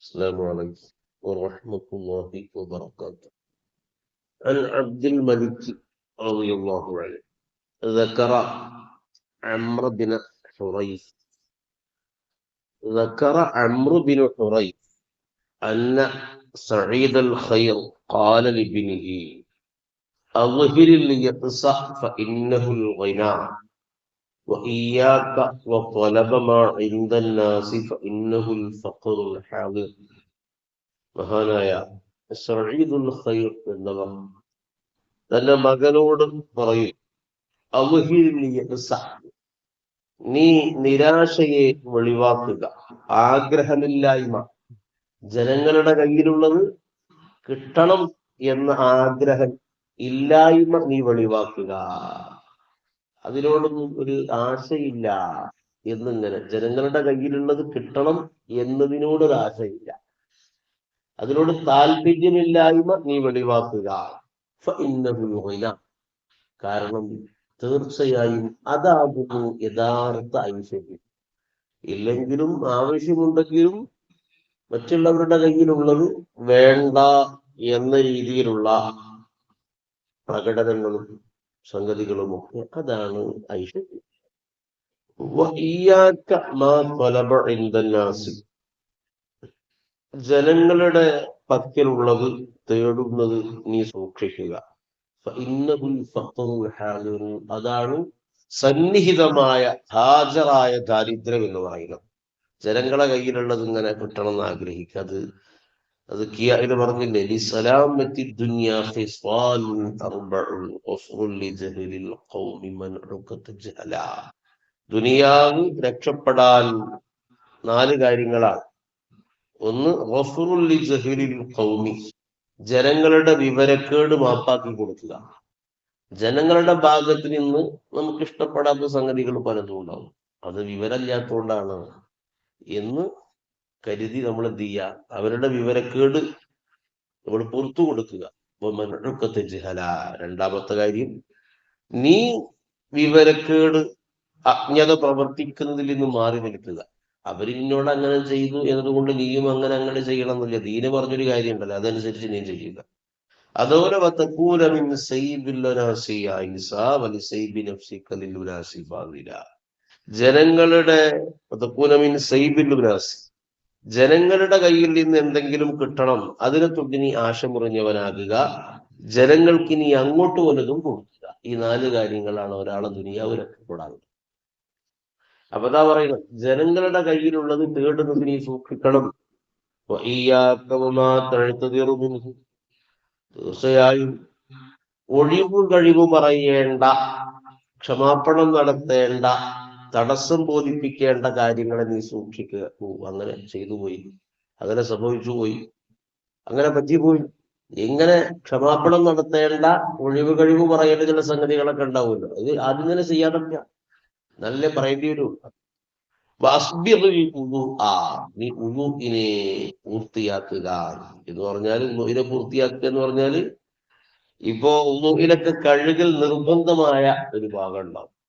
السلام عليكم ورحمة الله وبركاته. عن عبد الملك رضي الله عنه ذكر عمرو بن حريث. ذكر عمرو بن حريث أن سعيد الخير قال لابنه أظهر اليأس فإنه الغنى. وإياك وطلب ما عند الناس فإنه الفقر الحاضر മഹാനായ സഈദുൽ ഖൈർ എന്നവർ തന്റെ മകനോട് പറയും അവഹിൽ യഅസ. നീ നിരാശയെ വെളിവാക്കുക ആഗ്രഹമില്ലായ്മ ജനങ്ങളുടെ കയ്യിലുള്ളത് കിട്ടണം എന്ന ആഗ്രഹം ഇല്ലായ്മ നീ വെളിവാക്കുക അതിനോടൊന്നും ഒരു ആശയില്ല എന്നിങ്ങനെ ജനങ്ങളുടെ കയ്യിലുള്ളത് കിട്ടണം എന്നതിനോടൊരു ആശയില്ല അതിനോട് താല്പര്യമില്ലായ്മ നീ വെളിവാക്കുക. കാരണം തീർച്ചയായും അതാകുന്നു യഥാർത്ഥ ഐശ്വര്യം. ഇല്ലെങ്കിലും ആവശ്യമുണ്ടെങ്കിലും മറ്റുള്ളവരുടെ കയ്യിലുള്ളത് വേണ്ട എന്ന രീതിയിലുള്ള പ്രകടനങ്ങളും സംഗതികളും ഒക്കെ അതാണ് ഐശ്വര്യം. ജനങ്ങളുടെ പക്കലുള്ളത് തേടുന്നത് നീ സൂക്ഷിക്കുക. അതാണ് സന്നിഹിതമായ ഹാജറായ ദാരിദ്ര്യം എന്ന് പറയുന്നത്. ജനങ്ങളെ കയ്യിലുള്ളത് ഇങ്ങനെ കിട്ടണം എന്ന് ആഗ്രഹിക്കുക. അത് അത് കിയായിൽ പറഞ്ഞില്ലേ ലിസലാമത്തി ദുനിയാ ഖിസ്വാലുൻ അർബഉൻ ഖുസ്റുൻ ലിജഹലിൽ ഖൗമി മൻ മൻഉഖത ജഹല. ദുനിയാവ് രക്ഷപ്പെടാൻ നാല് കാര്യങ്ങളാണ്. ഒന്ന് ഖുസ്റുൻ ലിജഹലിൽ ഖൗമി ജനങ്ങളുടെ വിവരക്കേട് മാപ്പാക്കി കൊടുക്കുക. ജനങ്ങളുടെ ഭാഗത്ത് നിന്ന് നമുക്ക് ഇഷ്ടപ്പെടാത്ത സംഗതികൾ പലതും ഉണ്ടാവും. അത് വിവരമില്ലാത്തതുകൊണ്ടാണ്. എന്ന് കരുതി നമ്മൾ എന്ത് ചെയ്യുക അവരുടെ വിവരക്കേട് നമ്മൾ പുറത്തു കൊടുക്കുക. രണ്ടാമത്തെ കാര്യം നീ വിവരക്കേട് അജ്ഞത പ്രവർത്തിക്കുന്നതിൽ നിന്ന് മാറി നിൽക്കുക. അവർ നിന്നോട് അങ്ങനെ ചെയ്തു എന്നതുകൊണ്ട് നീയും അങ്ങനെ അങ്ങനെ ചെയ്യണം എന്നില്ല. ദീന പറഞ്ഞൊരു കാര്യം ഉണ്ടല്ലോ അതനുസരിച്ച് നീ ചെയ്യുക. അതുപോലെ. ജനങ്ങളുടെ ജനങ്ങളുടെ കയ്യിൽ നിന്ന് എന്തെങ്കിലും കിട്ടണം അതിനെ തൊട്ടിനി നീ ആശ മുറിഞ്ഞവനാകുക ജനങ്ങൾക്ക് ഇനി അങ്ങോട്ട് വലതും കൊടുക്കുക. ഈ നാല് കാര്യങ്ങളാണ് ഒരാളെ ദുനിയാവ് രക്ഷപ്പെടാറുള്ളത് അപ്പൊ അതാ പറയുന്നത് ജനങ്ങളുടെ കയ്യിലുള്ളത് തേടുന്നത് നീ സൂക്ഷിക്കണം. തീർച്ചയായും ഒഴിവും കഴിവും പറയേണ്ട ക്ഷമാപണം നടത്തേണ്ട തടസ്സം ബോധിപ്പിക്കേണ്ട കാര്യങ്ങളെ നീ സൂക്ഷിക്കുക. ഓ അങ്ങനെ ചെയ്തു പോയി. അങ്ങനെ സംഭവിച്ചു പോയി. അങ്ങനെ പറ്റിപ്പോയി എങ്ങനെ ക്ഷമാപണം നടത്തേണ്ട ഒഴിവ് കഴിവ് പറയേണ്ട ചില സംഗതികളൊക്കെ ഉണ്ടാവുമല്ലോ. ഇത് ആദ്യം തന്നെ ചെയ്യാറില്ല നല്ല പറയേണ്ടി വരും. ആ. നീ ഉളുഇനെ പൂർത്തിയാക്കുക എന്ന് പറഞ്ഞാൽ ഉളുഇനെ പൂർത്തിയാക്കുക എന്ന് പറഞ്ഞാൽ ഇപ്പോ ഉളുഇലൊക്കെ കഴുകൽ നിർബന്ധമായ ഒരു ഭാഗം ഉണ്ടാവും.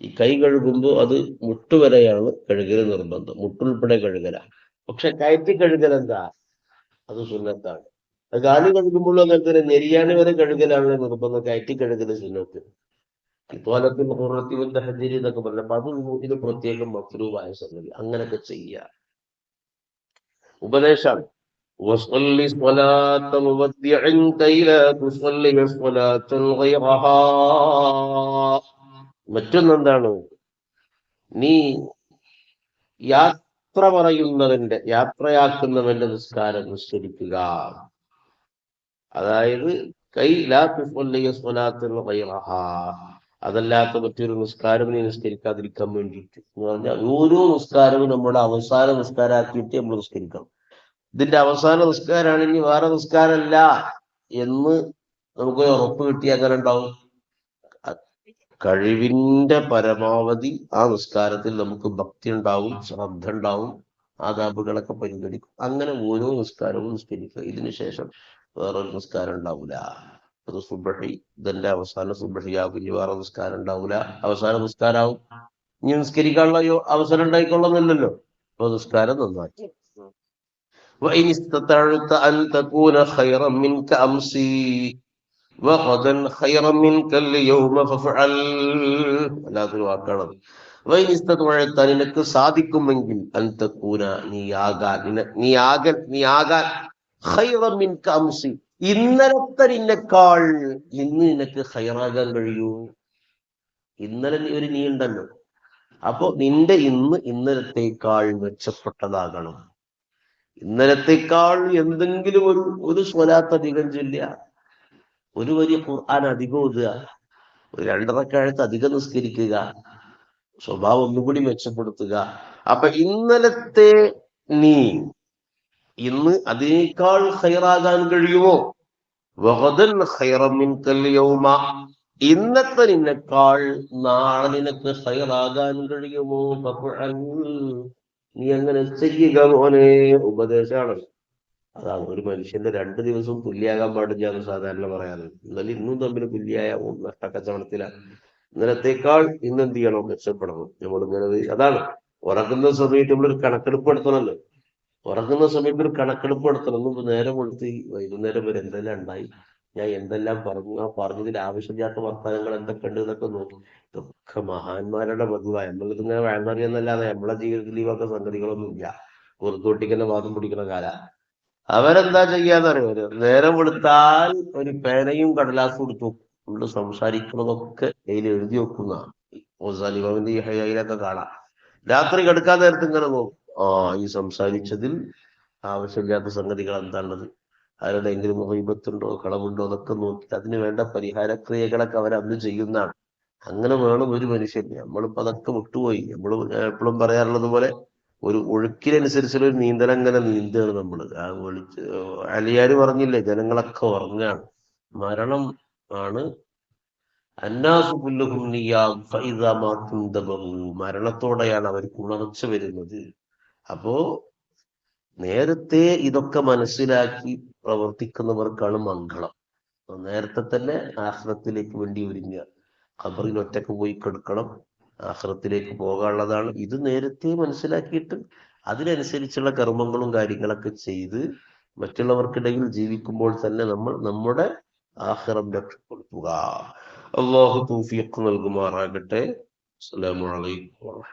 ഈ കൈ കഴുകുമ്പോൾ അത് മുട്ടുവരെയാണ് കഴുകൽ നിർബന്ധം മുട്ടുൾപ്പെടെ കഴുകല പക്ഷെ കയറ്റി കഴുകൽ എന്താ അത് സുന്നത്താണ് അത് കാല് കഴുകുമ്പോഴും അങ്ങനെ തന്നെ നെരിയാണി വരെ കഴുകലാണ് നിർബന്ധം കയറ്റി കഴുകൽ സുന്നത്ത് ഇപ്പോലത്തിൽ ഹുറത്തി ഹജരി എന്നൊക്കെ പറഞ്ഞപ്പോ അത് ഇത് പ്രത്യേകം മക്രൂവായ സംഗതി അങ്ങനൊക്കെ ചെയ്യുക ഉപദേശമാണ് وصل صلاة مودع كي لا تصلي صلاة غيرها മറ്റൊന്നെന്താണ്? നീ യാത്ര പറയുന്നവന്റെ യാത്രയാക്കുന്നവന്റെ നിസ്കാരം നിസ്കരിക്കുക. അതായത് കൈ ലാ തുസ്വല്ലിയ സ്വലാത്തുൽ ഗൈറഹ അതല്ലാത്ത മറ്റൊരു നിസ്കാരം നീ നിസ്കരിക്കാതിരിക്കാൻ വേണ്ടിയിട്ട് എന്ന് പറഞ്ഞാൽ ഓരോ നിസ്കാരവും നമ്മുടെ അവസാന നിസ്കാരമാക്കിയിട്ട് നമ്മൾ നിസ്കരിക്കണം. ഇതിന്റെ അവസാന നിസ്കാരമാണ് ഇനി വേറെ നിസ്കാരമല്ല എന്ന് നമുക്ക് ഉറപ്പ് കിട്ടിയ അങ്ങനെ ഉണ്ടാവും? കഴിവിന്റെ പരമാവധി ആ നിസ്കാരത്തിൽ നമുക്ക് ഭക്തി ഉണ്ടാവും ശ്രദ്ധ ഉണ്ടാവും ആദാബുകളൊക്കെ പരിഗണിക്കും അങ്ങനെ ഓരോ നിസ്കാരവും നിസ്കരിക്കുക ഇതിനു ശേഷം വേറൊരു നിസ്കാരം ഉണ്ടാവില്ല അത് സുബഹി ഇതിന്റെ അവസാന സുബഹിയാകും ഇനി വേറെ നിസ്കാരം ഉണ്ടാവില്ല അവസാന നിസ്കാരാവും ഇനി നിസ്കരിക്കാനുള്ള യോ- അവസരം ഉണ്ടായിക്കൊള്ളുന്നില്ലല്ലോ അപ്പൊ നിസ്കാരം നന്നാക്കി وإن استطعت أن تكون خيرا منك أمسي വഖദൻ ഖൈറൻ മിൻകൽ യൗമ ഫഫഅൽ അല്ലാത്തൊരു വാക്കാണത്. വൈനിസ്തുഴത്താൻ നിനക്ക് സാധിക്കുമെങ്കിൽ അന്തക്കൂന നീ ആകാൻ നീ ആകാൻ നീ ആകാൻ ഖൈറൻ മിൻക അംസി. ഇന്നലത്തെ നിന്നെക്കാൾ ഇന്ന് നിനക്ക് ഹയറാകാൻ കഴിയൂ. ഇന്നലെ ഒരു നീ ഉണ്ടല്ലോ അപ്പോ നിന്റെ ഇന്ന് ഇന്നലത്തേക്കാൾ മെച്ചപ്പെട്ടതാകണം. ഇന്നലത്തേക്കാൾ എന്തെങ്കിലും ഒരു ഒരു സ്വലാത്ത് അധികം ചൊല്ലുക. ഒരു വലിയ ഖുർആൻ അധികം ഓതുക ഒരു രണ്ടരക്കാഴത്ത് അധികം നിസ്കരിക്കുക സ്വഭാവം ഒന്നുകൂടി മെച്ചപ്പെടുത്തുക. അപ്പൊ ഇന്നലത്തെ നീ ഇന്ന് അതിനേക്കാൾ ഹൈറാകാൻ കഴിയുമോ? വഹദൻ ഹൈറമിൻ യൗമ. ഇന്നത്തെ നിന്നെക്കാൾ നാളെ നിനക്ക് ഹൈറാകാൻ കഴിയുമോ. നീ അങ്ങനെ ചെയ്യുക മോനെ ഉപദേശമാണ്. അതാണ്. ഒരു മനുഷ്യന്റെ രണ്ട് ദിവസം തുല്യാകാൻ പാടില്ല എന്ന് സാധാരണ പറയാറ്. എന്നാലും ഇന്നും തമ്മിൽ തുല്യായ നഷ്ടക്കച്ചവടത്തിലാണ് ഇന്നലത്തേക്കാൾ ഇന്ന് എന്ത് ചെയ്യണം? മെച്ചപ്പെടണം. നമ്മളിങ്ങനെ അതാണ്. ഉറങ്ങുന്ന സമയത്ത് നമ്മളൊരു കണക്കെടുപ്പ് നടത്തണമല്ലോ. ഉറങ്ങുന്ന സമയത്ത് ഒരു കണക്കെടുപ്പ് നടത്തണം. ഇപ്പൊ നേരം കൊടുത്ത് വൈകുന്നേരം വരെ എന്തെല്ലാം ഉണ്ടായി? ഞാൻ എന്തെല്ലാം പറഞ്ഞു? ആ പറഞ്ഞതിൽ ആവശ്യമില്ലാത്ത വർത്തമാനങ്ങൾ എന്തൊക്കെ ഉണ്ട് എന്നൊക്കെ നോക്കി. ഇതൊക്കെ മഹാന്മാരുടെ പതിവാണ് നമ്മളിതിങ്ങനെ വേണ്ടറിയെന്നല്ലാതെ നമ്മളെ ജീവിതത്തിൽ ഈ വക സംഗതികളൊന്നും ഇല്ല കുറുത്തോട്ടിക്കന്നെ വാദം പിടിക്കുന്ന കാല. അവരെന്താ ചെയ്യാന്നറിയോ? നേരം കൊടുത്താൽ ഒരു പേനയും കടലാസും എടുത്തു നമ്മൾ സംസാരിക്കുന്നതൊക്കെ അതിൽ എഴുതി വെക്കുന്ന ഓസാലിമാവിന്റെ ഈ ഹൈലൊക്കെ കാണാം. രാത്രി കിടക്കാൻ നേരത്തെ ഇങ്ങനെ നോക്കും. ആ ഈ സംസാരിച്ചതിൽ ആവശ്യമില്ലാത്ത സംഗതികൾ എന്താണുള്ളത്? ആരുടെയെങ്കിലും മുഹൈബത്തുണ്ടോ കളവുണ്ടോ എന്നൊക്കെ നോക്കി അതിന് വേണ്ട പരിഹാരക്രിയകളൊക്കെ അവർ അന്ന് ചെയ്യുന്നതാണ്. അങ്ങനെ വേണം ഒരു മനുഷ്യൻ. നമ്മളിപ്പോ അതൊക്കെ വിട്ടുപോയി. നമ്മൾ എപ്പോഴും പറയാറുള്ളത് പോലെ ഒരു ഒഴുക്കിനനുസരിച്ചുള്ള ഒരു നീന്തൽ അങ്ങനെ നീന്തുകയാണ് നമ്മൾ ആ വിളിച്ച് അലിയാര് പറഞ്ഞില്ലേ ജനങ്ങളൊക്കെ ഉറങ്ങാണ്. മരണം ആണ്. മരണത്തോടെയാണ് അവർ ഉണർച്ച വരുന്നത്. അപ്പോ നേരത്തെ ഇതൊക്കെ മനസ്സിലാക്കി പ്രവർത്തിക്കുന്നവർക്കാണ് മംഗളം. നേരത്തെ തന്നെ ആഹ്റത്തിലേക്ക് വേണ്ടി ഒരുങ്ങുക. ഖബറിൽ ഒറ്റയ്ക്ക് പോയി കിടക്കണം. ആഹ്റത്തിലേക്ക് പോകാനുള്ളതാണ്. ഇത് നേരത്തെ മനസ്സിലാക്കിയിട്ട് അതിനനുസരിച്ചുള്ള കർമ്മങ്ങളും കാര്യങ്ങളൊക്കെ ചെയ്ത് മറ്റുള്ളവർക്കിടയിൽ ജീവിക്കുമ്പോൾ തന്നെ നമ്മൾ നമ്മുടെ ആഹ്റം രക്ഷപ്പെടുത്തുക. അള്ളാഹു തൗഫീഖ് നൽകുമാറാകട്ടെ. അസ്സലാമു അലൈക്കും